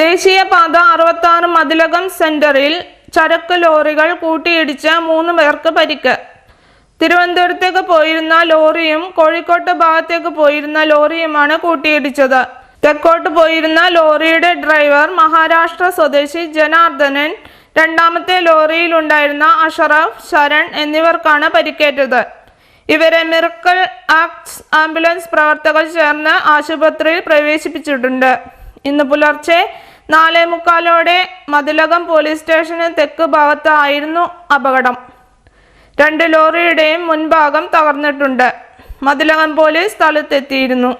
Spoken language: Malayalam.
ദേശീയപാത അറുപത്തി ആറ് മതിലകം സെന്ററിൽ ചരക്ക് ലോറികൾ കൂട്ടിയിടിച്ച് മൂന്ന് പേർക്ക് പരിക്ക്. തിരുവനന്തപുരത്തേക്ക് പോയിരുന്ന ലോറിയും കോഴിക്കോട്ട് ഭാഗത്തേക്ക് പോയിരുന്ന ലോറിയുമാണ് കൂട്ടിയിടിച്ചത്. തെക്കോട്ട് പോയിരുന്ന ലോറിയുടെ ഡ്രൈവർ മഹാരാഷ്ട്ര സ്വദേശി ജനാർദ്ദനൻ രണ്ടാമത്തെ ലോറിയിലുണ്ടായിരുന്ന അഷറഫ് ശരൺ എന്നിവർക്കാണ് പരിക്കേറ്റത്. ഇവരെ മിറക്കൽ ആക്ട്സ് ആംബുലൻസ് പ്രവർത്തകർ ചേർന്ന് ആശുപത്രിയിൽ പ്രവേശിപ്പിച്ചിട്ടുണ്ട്. ഇന്ന് പുലർച്ചെ നാലേ മുക്കാലോടെ മതിലകം പോലീസ് സ്റ്റേഷന് തെക്ക് ഭാഗത്തായിരുന്നു അപകടം. രണ്ട് ലോറിയുടെയും മുൻഭാഗം തകർന്നിട്ടുണ്ട്. മതിലകം പോലീസ് സ്ഥലത്തെത്തിയിരുന്നു.